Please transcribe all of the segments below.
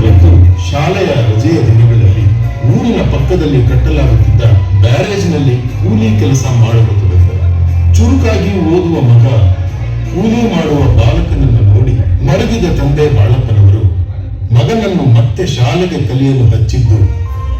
ಮೂವತ್ತೊಂದರಂದು ಶಾಲೆಯ ರಜೆಯ ದಿನಗಳಲ್ಲಿ ಊರಿನ ಪಕ್ಕದಲ್ಲಿ ಕಟ್ಟಲಾಗುತ್ತಿದ್ದ ಬ್ಯಾರೇಜ್ನಲ್ಲಿ ಕೂಲಿ ಕೆಲಸ ಮಾಡಲು ಚುರುಕಾಗಿ ಓದುವ ಮಗ ಕೂಲಿ ಮಾಡುವ ಬಾಲಕನನ್ನು ನೋಡಿ ಮರಗಿದ ತಂದೆ ಬಾಳಪ್ಪನವರು ಮಗನನ್ನು ಮತ್ತೆ ಶಾಲೆಗೆ ಕಲಿಯಲು ಹಚ್ಚಿದ್ದು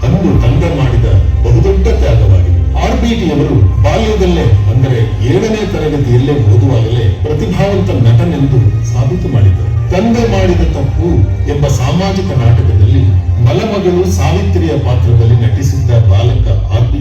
ಅಂದು ತಂದೆ ಮಾಡಿದ ಬಹುದೊಡ್ಡ ತ್ಯಾಗವಾಗಿದೆ. ಆರ್ ಟಿಯವರು ಬಾಲ್ಯದಲ್ಲೇ, ಅಂದರೆ ಏಳನೇ ತರಗತಿಯಲ್ಲೇ ಓದುವಾಗಲೇ ಪ್ರತಿಭಾವಂತ ನಟನೆಂದು ಸಾಬೀತು ಮಾಡಿದರು ತಂದೆ ಮಾಡಿದ ತಪ್ಪು ಎಂಬ ಸಾಮಾಜಿಕ ನಾಟಕದಲ್ಲಿ ಮಲಮಗಳು ಸಾವಿತ್ರಿಯ ಪಾತ್ರದಲ್ಲಿ ನಟಿಸಿದ್ದ ಬಾಲಕ ಆರ್ ಬಿ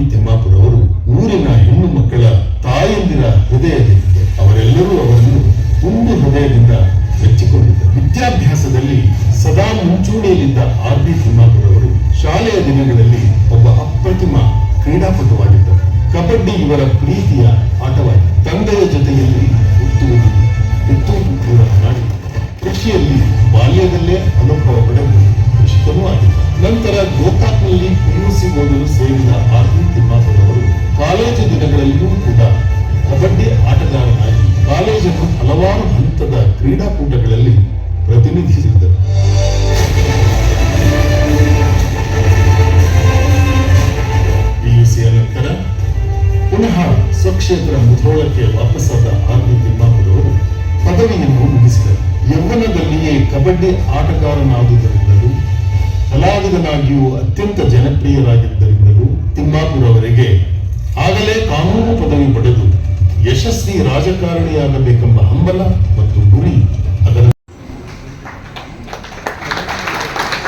ಮುಧೋಳಕ್ಕೆ ವಾಪಸ್ಸಾದ ಆರ್ ತಿಮ್ಮಾಪುರು ಪದವಿಯನ್ನು ಮುಗಿಸಿದರು. ಯೌವನದಲ್ಲಿಯೇ ಕಬಡ್ಡಿ ಆಟಗಾರನಾದುದರಿಂದಲೂ ಕಲಾವಿದನಾಗಿಯೂ ಅತ್ಯಂತ ಜನಪ್ರಿಯರಾಗಿದ್ದರಿಂದಲೂ ತಿಮ್ಮಾಪುರ ಅವರಿಗೆ ಆಗಲೇ ಕಾನೂನು ಪದವಿ ಪಡೆದು ಯಶಸ್ವಿ ರಾಜಕಾರಣಿಯಾಗಬೇಕೆಂಬ ಹಂಬಲ ಮತ್ತು ಗುರಿ ಅದರ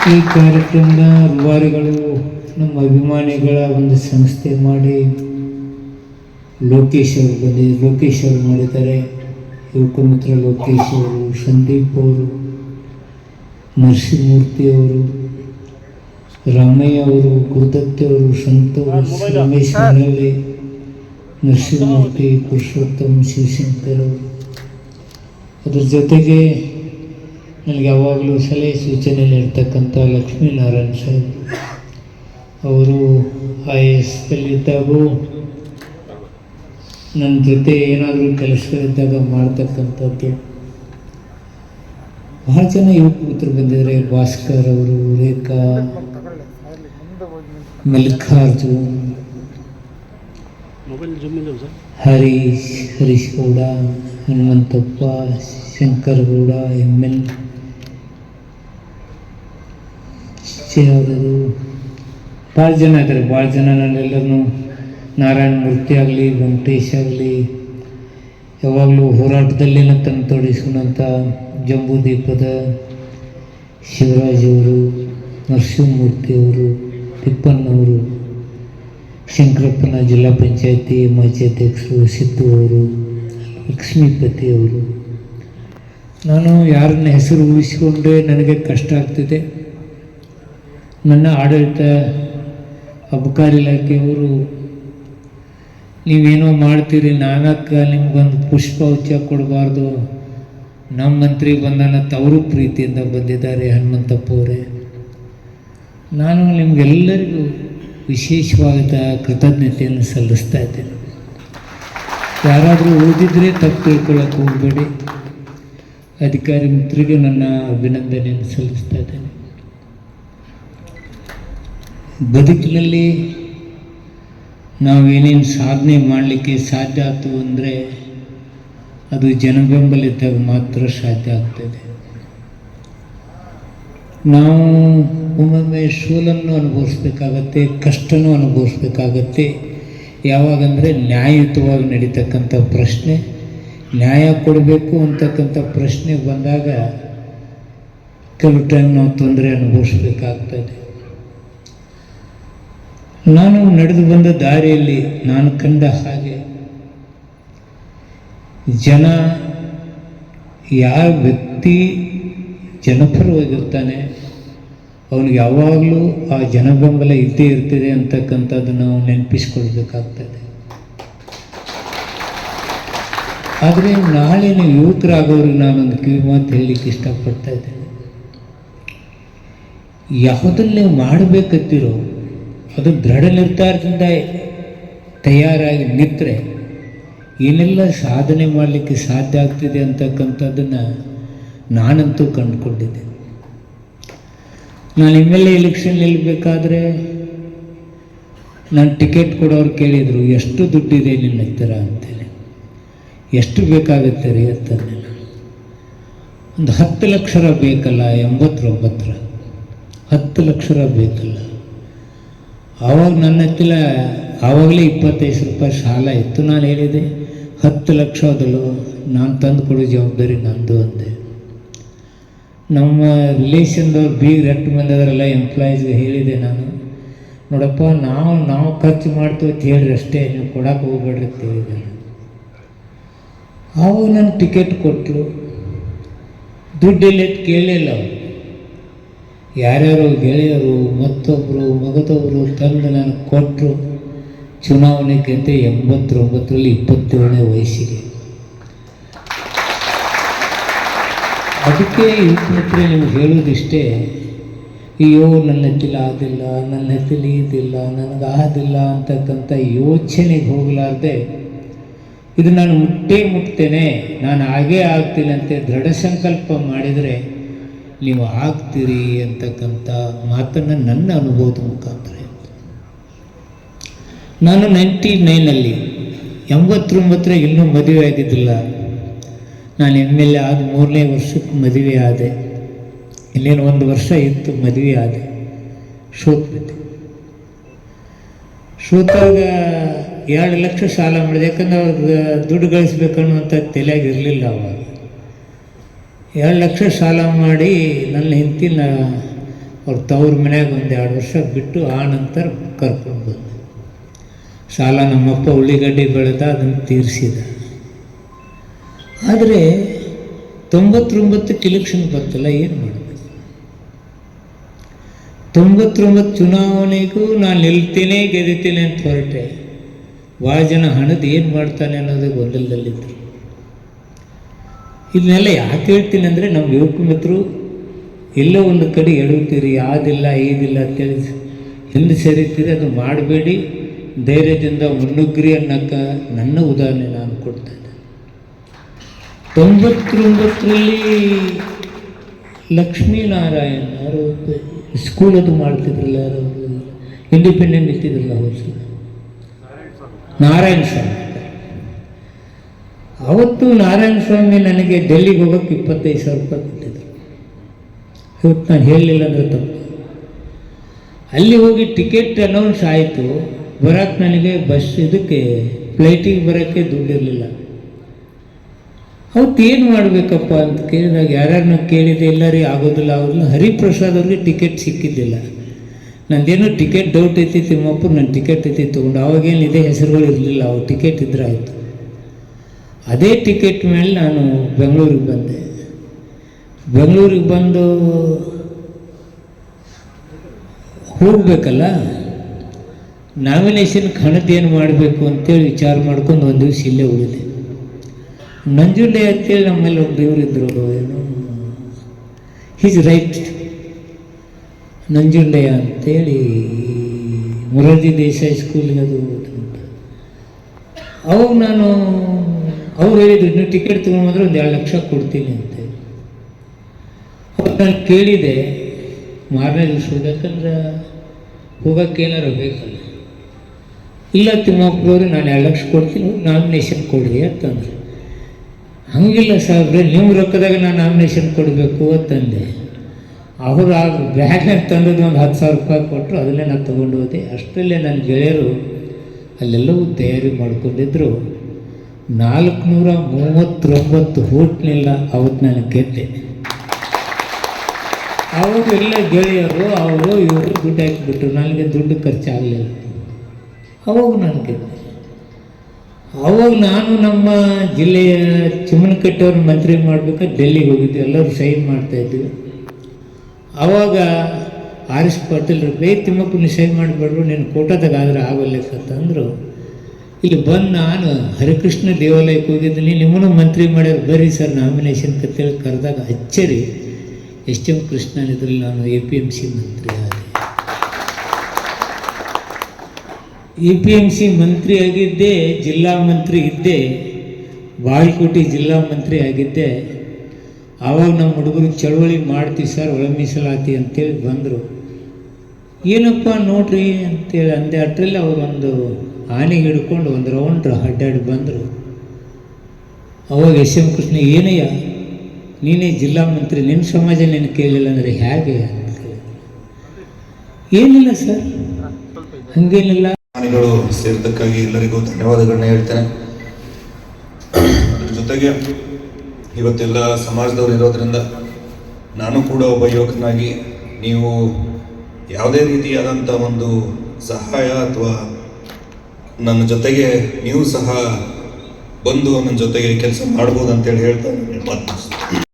ಈ ಕಾರ್ಯಕ್ರಮದ ನಮ್ಮ ಅಭಿಮಾನಿಗಳ ಒಂದು ಸಂಸ್ಥೆ ಮಾಡಿ ಲೋಕೇಶ್ ಅವರು ಬಂದಿ ಲೋಕೇಶ್ ಅವರು ಮಾಡಿದ್ದಾರೆ ಯುವಕಮಿತ್ರ ಲೋಕೇಶ್ ಅವರು ಸಂದೀಪ್ ಅವರು ನರಸಿಂಹಮೂರ್ತಿ ಅವರು ರಾಮಯ್ಯ ಅವರು ಗುರುದತ್ತಿ ಅವರು ಸಂತೋಷ್ ರಮೇಶ್ ಮರಳಿ ನರಸಿಂಹಮೂರ್ತಿ ಪುರುಷೋತ್ತಮ್ ಶಿವಶಂಕರ್ ಅವರು. ಅದ್ರ ಜೊತೆಗೆ ನನಗೆ ಯಾವಾಗಲೂ ಸಲಹೆ ಸೂಚನೆಯಲ್ಲಿ ಇರ್ತಕ್ಕಂಥ ಲಕ್ಷ್ಮೀನಾರಾಯಣ ಸಾಹೇಬ್ ಅವರು ಐ ಎ ನನ್ನ ಜೊತೆ ಏನಾದರೂ ಕೆಲಸಗಳಿದ್ದಾಗ ಮಾಡ್ತಕ್ಕಂಥದ್ದು. ಬಹಳ ಜನ ಯುವಕ ಮಿತ್ರರು ಬಂದಿದ್ದಾರೆ. ಭಾಸ್ಕರ್ ಅವರು ರೇಖಾ ಮಲ್ಲಿಕಾರ್ಜುನ್ ಹರೀಶ್ ಹರೀಶ್ ಗೌಡ ಹನುಮಂತಪ್ಪ ಶಂಕರ್ ಗೌಡ ಎಂ ಎಲ್ ಅವರು ಭಾಳ ಜನ ಇದ್ದಾರೆ. ಭಾಳ ಜನ ನಾನೆಲ್ಲರನ್ನು ನಾರಾಯಣ ಮೂರ್ತಿ ಆಗಲಿ, ವೆಂಕಟೇಶ್ ಆಗಲಿ, ಯಾವಾಗಲೂ ಹೋರಾಟದಲ್ಲಿನ ತನ್ನ ತೊಡಗಿಸ್ಕೊಂಡಂಥ ಜಂಬೂದೀಪದ ಶಿವರಾಜವರು ನರಸಿಂಹಮೂರ್ತಿಯವರು ತಿಪ್ಪಣ್ಣವರು, ಶಂಕರಪ್ಪನ ಜಿಲ್ಲಾ ಪಂಚಾಯತಿ ಮಾಜಿ ಅಧ್ಯಕ್ಷರು, ಸಿದ್ದು ಅವರು, ಲಕ್ಷ್ಮೀಪತಿ ಅವರು. ನಾನು ಯಾರನ್ನ ಹೆಸರು ಉಳಿಸಿಕೊಂಡ್ರೆ ನನಗೆ ಕಷ್ಟ ಆಗ್ತಿದೆ. ನನ್ನ ಆಡಳಿತ ಅಬಕಾರಿ ಇಲಾಖೆಯವರು ನೀವೇನೋ ಮಾಡ್ತೀರಿ ನಾವ್ಯಾಕೆ ನಿಮ್ಗೊಂದು ಪುಷ್ಪ ಉಚ್ಚ ಕೊಡಬಾರ್ದು. ನಮ್ಮ ಮಂತ್ರಿ ಬಂದಾನ ತವರು ಪ್ರೀತಿಯಿಂದ ಬಂದಿದ್ದಾರೆ ಹನುಮಂತಪ್ಪ ಅವರೇ ನಾನು ನಿಮಗೆಲ್ಲರಿಗೂ ವಿಶೇಷವಾದ ಕೃತಜ್ಞತೆಯನ್ನು ಸಲ್ಲಿಸ್ತಾ ಇದ್ದೇನೆ. ಯಾರಾದರೂ ಓದಿದರೆ ತಪ್ಪು ತಿಳ್ಕೊಳ್ಳೋಕೆ ಹೋಗಬೇಡಿ. ಅಧಿಕಾರಿ ಮಿತ್ರರಿಗೆ ನನ್ನ ಅಭಿನಂದನೆಯನ್ನು ಸಲ್ಲಿಸ್ತಾ ಇದ್ದೇನೆ. ಬದುಕಿನಲ್ಲಿ ನಾವೇನೇನು ಸಾಧನೆ ಮಾಡಲಿಕ್ಕೆ ಸಾಧ್ಯ ಆಯ್ತು ಅಂದರೆ ಅದು ಜನಬೆಂಬಲ ಇದ್ದಾಗ ಮಾತ್ರ ಸಾಧ್ಯ ಆಗ್ತದೆ. ನಾವು ಒಮ್ಮೊಮ್ಮೆ ಸೋಲನ್ನು ಅನುಭವಿಸ್ಬೇಕಾಗತ್ತೆ, ಕಷ್ಟನೂ ಅನುಭವಿಸ್ಬೇಕಾಗತ್ತೆ. ಯಾವಾಗಂದರೆ ನ್ಯಾಯಯುತವಾಗಿ ನಡೀತಕ್ಕಂಥ ಪ್ರಶ್ನೆ, ನ್ಯಾಯ ಕೊಡಬೇಕು ಅಂತಕ್ಕಂಥ ಪ್ರಶ್ನೆ ಬಂದಾಗ ಕೆಲವು ಟೈಮ್ ನಾವು ತೊಂದರೆ ಅನುಭವಿಸ್ಬೇಕಾಗ್ತದೆ. ನಾನು ನಡೆದು ಬಂದ ದಾರಿಯಲ್ಲಿ ನಾನು ಕಂಡ ಹಾಗೆ ಜನ ಯಾವ ವ್ಯಕ್ತಿ ಜನಪರವಾಗಿರ್ತಾನೆ ಅವನಿಗೆ ಯಾವಾಗಲೂ ಆ ಜನಬೆಂಬಲ ಇದ್ದೇ ಇರ್ತದೆ ಅಂತಕ್ಕಂಥದ್ದು ನಾವು ನೆನಪಿಸ್ಕೊಳ್ಬೇಕಾಗ್ತದೆ. ಆದರೆ ನಾಳಿನ ಯುವಕರಾಗೋರಿಗೆ ನಾನೊಂದು ಕಿವಿ ಮಾತು ಹೇಳಲಿಕ್ಕೆ ಇಷ್ಟಪಡ್ತಾ ಇದ್ದೇನೆ. ಯಾವುದನ್ನೇ ಮಾಡಬೇಕತ್ತಿರೋ ಅದು ದೃಢ ನಿರ್ಧಾರದಿಂದ ತಯಾರಾಗಿ ನಿಂತರೆ ಏನೆಲ್ಲ ಸಾಧನೆ ಮಾಡಲಿಕ್ಕೆ ಸಾಧ್ಯ ಆಗ್ತಿದೆ ಅಂತಕ್ಕಂಥದ್ದನ್ನು ನಾನಂತೂ ಕಂಡುಕೊಂಡಿದ್ದೆ. ನಾನು ಎಂ ಎಲ್ ಎ ಎಲೆಕ್ಷನ್ ನಿಲ್ಲಬೇಕಾದ್ರೆ ನಾನು ಟಿಕೆಟ್ ಕೊಡೋರು ಕೇಳಿದರು, ಎಷ್ಟು ದುಡ್ಡಿದೆ ನಿನ್ನ ಹತ್ತಿರ ಅಂತೇಳಿ. ಎಷ್ಟು ಬೇಕಾಗುತ್ತೆ ರೀ? ನಾನು. ಒಂದು ಹತ್ತು ಲಕ್ಷರ ಬೇಕಲ್ಲ, ಎಂಬತ್ತೊಂಬತ್ತರ. ಹತ್ತು ಲಕ್ಷರ ಬೇಕಲ್ಲ. ಆವಾಗ ನನ್ನ ಹತ್ತಿರ ಆವಾಗಲೇ ಇಪ್ಪತ್ತೈದು ರೂಪಾಯಿ ಸಾಲ ಇತ್ತು ನಾನು ಹೇಳಿದೆ. ಹತ್ತು ಲಕ್ಷ ಅದಲು ನಾನು ತಂದು ಕೊಡೋ ಜವಾಬ್ದಾರಿ ನಂದು ಅಂದೆ. ನಮ್ಮ ರಿಲೇಷನ್ದವ್ರು ಬೀಗ ರೆಂಟ್ ಬಂದದ್ರಲ್ಲ ಎಂಪ್ಲಾಯೀಸ್ಗೆ ಹೇಳಿದೆ ನಾನು. ನೋಡಪ್ಪ, ನಾವು ನಾವು ಖರ್ಚು ಮಾಡ್ತೀವಿ ಅಂತ ಹೇಳ್ರಿ ಅಷ್ಟೇ, ನೀವು ಕೊಡೋಕೆ ಹೋಗ್ಬೇಡ್ರಿ ಅಂತ ಹೇಳಿದೆ. ಆವಾಗ ನಾನು ಟಿಕೆಟ್ ಕೊಟ್ಟರು ದುಡ್ಡು ಕೇಳಲಿಲ್ಲ ಅವರು. ಯಾರ್ಯಾರು ಗೆಳೆಯರು ಮತ್ತೊಬ್ಬರು ಮಗದೊಬ್ಬರು ತಂದು ನಾನು ಕೊಟ್ಟರು ಚುನಾವಣೆ ಗೆದ್ದೆ ಎಂಬತ್ತೊಂಬತ್ತರಲ್ಲಿ ಇಪ್ಪತ್ತೇಳನೇ ವಯಸ್ಸಿಗೆ. ಅದಕ್ಕೆ ಮಿತ್ರ ನಿಮ್ಗೆ ಹೇಳೋದಿಷ್ಟೇ ಅಯ್ಯೋ, ನನ್ನ ಹತ್ತಿಲ್ಲ ಆದಿಲ್ಲ, ನನ್ನ ಹತ್ತಿಲಿ ಇದಿಲ್ಲ, ನನಗೆ ಆದಿಲ್ಲ ಅಂತಕ್ಕಂಥ ಯೋಚನೆಗೆ ಹೋಗಲಾರ್ದೆ, ಇದು ನಾನು ಮುಟ್ಟೇ ಮುಟ್ತೇನೆ, ನಾನು ಹಾಗೇ ಆಗ್ತೀನಂತೆ ದೃಢ ಸಂಕಲ್ಪ ಮಾಡಿದರೆ ನೀವು ಆಗ್ತೀರಿ ಅಂತಕ್ಕಂಥ ಮಾತನ್ನು ನನ್ನ ಅನುಭವದ ಮುಖಾಂತರ ನಾನು ನೈಂಟಿ ನೈನಲ್ಲಿ ಎಂಬತ್ತೊಂಬತ್ತರ ಇನ್ನೂ ಮದುವೆ ಆಗಿದ್ದಿಲ್ಲ. ನಾನು ಎಂ ಎಲ್ ಎ ಆದ ಮೂರನೇ ವರ್ಷಕ್ಕೆ ಮದುವೆ ಆದೆ. ಇಲ್ಲೇನು ಒಂದು ವರ್ಷ ಇತ್ತು ಮದುವೆ ಆದೆ. ಸೋತ್ಬಿಟ್ಟೆ ಸೋತಾಗ ಎರಡು ಲಕ್ಷ ಸಾಲ ಮಾಡಿದೆ. ಯಾಕಂದ್ರೆ ಅವ್ರಿಗೆ ದುಡ್ಡು ಗಳಿಸ್ಬೇಕನ್ನುವಂಥ ತಲೆಯಾಗಿರಲಿಲ್ಲ ಅವಾಗ. ಎರಡು ಲಕ್ಷ ಸಾಲ ಮಾಡಿ ನನ್ನ ಹಿಂತಿನ ಅವ್ರ ತವ್ರ ಮನೆಯಾಗ ಒಂದು ಎರಡು ವರ್ಷ ಬಿಟ್ಟು ಆ ನಂತರ ಕರ್ಕೊಂಡು ಬಂದೆ. ಸಾಲ ನಮ್ಮಪ್ಪ ಉಳ್ಳಿಗಡ್ಡೆ ಬೆಳೆದ, ಅದನ್ನು ತೀರಿಸಿದ. ಆದರೆ ತೊಂಬತ್ತೊಂಬತ್ತಕ್ಕೆ ಇಲೆಕ್ಷನ್ ಬರ್ತಲ್ಲ ಏನು ಮಾಡಬೇಕು? ತೊಂಬತ್ತೊಂಬತ್ತು ಚುನಾವಣೆಗೂ ನಾನು ನಿಲ್ತೇನೆ ಗೆದ್ದೇನೆ ಅಂತ ಹೊರಟೆ. ಭಾಳ ಜನ ಹಣದ ಏನು ಮಾಡ್ತಾನೆ ಅನ್ನೋದೇ ಗೊಂದಲದಲ್ಲಿದ್ದರು ಇದನ್ನೆಲ್ಲ ಯಾಕೆ ಹೇಳ್ತೀನಿ ಅಂದರೆ ನಮ್ಮ ಯುವಕ ಮಿತ್ರರು, ಎಲ್ಲೋ ಒಂದು ಕಡೆ ಎಡುತ್ತೀರಿ ಯಾವುದಿಲ್ಲ ಈದಿಲ್ಲ ಅಂತೇಳಿ ಹಿಂದೆ ಸೇರಿತೀರಿ, ಅದು ಮಾಡಬೇಡಿ. ಧೈರ್ಯದಿಂದ ಮುನ್ನುಗ್ರಿ ಅನ್ನೋಕ್ಕ ನನ್ನ ಉದಾಹರಣೆ ನಾನು ಕೊಡ್ತಾ ಇದ್ದೆ ತೊಂಬತ್ತೊಂಬತ್ತರಲ್ಲಿ ಲಕ್ಷ್ಮೀನಾರಾಯಣ ಯಾರು ಸ್ಕೂಲ್ ಅದು ಮಾಡ್ತಿದ್ರಲ್ಲ ಯಾರು? ಇಂಡಿಪೆಂಡೆಂಟ್ ಇರ್ತಿದ್ರಲ್ಲ ಅವರು? ನಾರಾಯಣ ಸ್ವಾಮಿ. ಅವತ್ತು ನಾರಾಯಣ ಸ್ವಾಮಿ ನನಗೆ ಡೆಲ್ಲಿಗೆ ಹೋಗೋಕ್ಕೆ ಇಪ್ಪತ್ತೈದು ಸಾವಿರ ರೂಪಾಯಿ ಕೊಟ್ಟಿದ್ದರು ಇವತ್ತು ನಾನು ಹೇಳಲಿಲ್ಲ ಅಂದರೆ ತಪ್ಪು. ಅಲ್ಲಿ ಹೋಗಿ ಟಿಕೆಟ್ ಅನೌನ್ಸ್ ಆಯಿತು ಬರೋಕ್ಕೆ ನನಗೆ ಬಸ್ ಇದಕ್ಕೆ ಫ್ಲೈಟಿಗೆ ಬರೋಕ್ಕೆ ದುಡ್ಡಿರಲಿಲ್ಲ. ಅವತ್ತು ಏನು ಮಾಡಬೇಕಪ್ಪ ಅಂತ ಕೇಳಿದಾಗ ಯಾರ್ಯಾರನ್ನ ಕೇಳಿದೆ, ಎಲ್ಲರಿಗೆ ಆಗೋದಿಲ್ಲ ಆಗೋದಿಲ್ಲ. ಹರಿಪ್ರಸಾದ್ ಅವ್ರಿಗೆ ಟಿಕೆಟ್ ಸಿಕ್ಕಿದ್ದಿಲ್ಲ. ನಂದೇನು ಟಿಕೆಟ್ ಡೌಟ್ ಐತಿ ತಿಮ್ಮಪ್ಪ ನನ್ನ ಟಿಕೆಟ್ ಐತಿ ತೊಗೊಂಡು, ಅವಾಗೇನು ಇದೇ ಹೆಸರುಗಳು ಇರಲಿಲ್ಲ ಅವು ಟಿಕೆಟ್ ಇದ್ರೆ ಆಯಿತು. ಅದೇ ಟಿಕೆಟ್ ಮೇಲೆ ನಾನು ಬೆಂಗಳೂರಿಗೆ ಬಂದೆ. ಬೆಂಗಳೂರಿಗೆ ಬಂದು ಹೋಗಬೇಕಲ್ಲ? ನಾಮಿನೇಷನ್ಗೆ ಏನು ಮಾಡಬೇಕು ಅಂತೇಳಿ ವಿಚಾರ ಮಾಡ್ಕೊಂಡು ಒಂದು ದಿವಸ ಇಲ್ಲೇ ಉಳಿದೆ. ನಂಜುಂಡೆ ಅಂತೇಳಿ ನಮ್ಮಲ್ಲಿ ಒಬ್ಬ ಇವರಿದ್ರು ಏನು ಹೀಸ್ ರೈಟ್ ನಂಜುಂಡೆಯ ಅಂತೇಳಿ ಮೊರಾರ್ಜಿ ದೇಸಾಯಿ ಸ್ಕೂಲ್ಗೆ ಅದು ಅವಾಗ ನಾನು ಅವ್ರು ಹೇಳಿದ್ರು, ಇನ್ನು ಟಿಕೆಟ್ ತೊಗೊಂಡ್ಬಂದ್ರೆ ಒಂದು ಎರಡು ಲಕ್ಷ ಕೊಡ್ತೀನಿ ಅಂತ. ನಾನು ಕೇಳಿದೆ ಮಾರನೇ ದಿವಸ ಯಾಕಂದ್ರೆ ಹೋಗೋಕ್ಕೆ ಏನಾರು ಬೇಕಲ್ಲ. ಇಲ್ಲ ತಿಮ್ಮಪ್ಪನವ್ರು ನಾನು ಎರಡು ಲಕ್ಷ ಕೊಡ್ತೀನಿ ನಾಮಿನೇಷನ್ ಕೊಡ್ರಿ ಅಂತಂದ್ರೆ. ಹಂಗಿಲ್ಲ ಸಾಹೇಬ್ರೆ ನಿಮ್ಮ ರೊಕ್ಕದಾಗ ನಾನು ನಾಮಿನೇಷನ್ ಕೊಡಬೇಕು ಅಂತಂದೆ. ಅವರು ಆ ಬ್ಯಾಗ್ನಾಗ ತಂದದ್ದು ಒಂದು ಹತ್ತು ಸಾವಿರ ರೂಪಾಯಿ ಕೊಟ್ಟರು ಅದನ್ನೇ ನಾನು ತೊಗೊಂಡು ಹೋದೆ. ಅಷ್ಟರಲ್ಲೇ ನನ್ನ ಗೆಳೆಯರು ಅಲ್ಲೆಲ್ಲವೂ ತಯಾರಿ ಮಾಡ್ಕೊಂಡಿದ್ರು. ನಾಲ್ಕುನೂರ ಮೂವತ್ತೊಂಬತ್ತು ಹೋಟ್ನೆಲ್ಲ ಅವತ್ತು ನಾನು ಗೆದ್ದೆ. ಅವರು ಎಲ್ಲ ಗೆಳೆಯರು, ಅವರು ಇವರು ದುಡ್ಡು ಹಾಕಿಬಿಟ್ರು. ನನಗೆ ದುಡ್ಡು ಖರ್ಚಾಗಲಿಲ್ಲ. ಅವಾಗ ನಾನು ಗೆದ್ದೆ. ಅವಾಗ ನಾನು ನಮ್ಮ ಜಿಲ್ಲೆಯ ಚಿಮ್ಮನಕಟ್ಟೆಯವ್ರ ಮಂತ್ರಿ ಮಾಡಬೇಕು, ಡೆಲ್ಲಿಗೆ ಹೋಗಿದ್ದೆ. ಎಲ್ಲರೂ ಸೈನ್ ಮಾಡ್ತಾಯಿದ್ವಿ ಆವಾಗ ಆರ್ ಎಸ್ ಪಾಟೀಲ್ ಬೇ ತಿಮ್ಮಪ್ಪನ ಸೈನ್ ಮಾಡಿಬಿಡ್ರು ನೀನು ಕೋಟದಾಗ ಆದರೆ ಆಗೋಲ್ಲ ಅಂತಂದರು ಇಲ್ಲಿ ಬಂದು ನಾನು ಹರಿಕೃಷ್ಣ ದೇವಾಲಯಕ್ಕೆ ಹೋಗಿದ್ದೀನಿ. ನಿಮ್ಮನ್ನು ಮಂತ್ರಿ ಮಾಡ್ಯಾರ. ಬರ್ರಿ ಸರ್ ನಾಮಿನೇಷನ್ ಕತ್ತೇಳಿ ಕರೆದಾಗ ಅಚ್ಚರಿ. ಎಸ್ ಎಂ ಕೃಷ್ಣನ್ ಇದ್ರಲ್ಲಿ ನಾನು ಎ ಪಿ ಎಂ ಸಿ ಮಂತ್ರಿ ಆದೆ. ಎ ಪಿ ಎಂ ಸಿ ಮಂತ್ರಿ ಆಗಿದ್ದೆ, ಜಿಲ್ಲಾ ಮಂತ್ರಿ ಇದ್ದೆ ಬಾಳ್ಕೋಟೆ ಜಿಲ್ಲಾ ಮಂತ್ರಿ ಆಗಿದ್ದೆ. ಆವಾಗ ನಮ್ಮ ಹುಡುಗರು ಚಳವಳಿ ಮಾಡ್ತೀವಿ ಸರ್ ಒಳ ಮೀಸಲಾತಿ ಅಂತೇಳಿ ಬಂದರು. ಏನಪ್ಪ ನೋಡ್ರಿ ಅಂತೇಳಿ ಅಂದೆ. ಅಟ್ರಲ್ಲಿ ಅವರೊಂದು ಆನೆಗೆ ಹಿಡ್ಕೊಂಡು ಒಂದು ರೌಂಡ್ರ ಅಡ್ಡಾಡಿ ಬಂದರು. ಅವಾಗ ಎಸ್ ಎಂ ಕೃಷ್ಣ, ಏನಯ್ಯ, ನೀನೇ ಜಿಲ್ಲಾ ಮಂತ್ರಿ ನಿನ್ನ ಸಮಾಜ ನೀನು ಕೇಳಿಲ್ಲ ಅಂದರೆ ಹೇಗೆ? ಏನಿಲ್ಲ ಸರ್, ಹಂಗೇನಿಲ್ಲ. ಆನೆಗಳು ಸೇರಿದ್ದಕ್ಕಾಗಿ ಎಲ್ಲರಿಗೂ ಧನ್ಯವಾದಗಳನ್ನ ಹೇಳ್ತೇನೆ. ಅದ್ರ ಜೊತೆಗೆ ಇವತ್ತೆಲ್ಲ ಸಮಾಜದವ್ರು ಇರೋದ್ರಿಂದ ನಾನು ಕೂಡ ಒಬ್ಬ ಯುವಕನಾಗಿ ನೀವು ಯಾವುದೇ ರೀತಿಯಾದಂಥ ಒಂದು ಸಹಾಯ ಅಥವಾ ನನ್ನ ಜೊತೆಗೆ ನೀವು ಸಹ ಬಂದು ನನ್ನ ಜೊತೆಗೆ ಕೆಲಸ ಮಾಡ್ಬೋದು ಅಂತೇಳಿ ಹೇಳ್ತಾ ಮಾತು.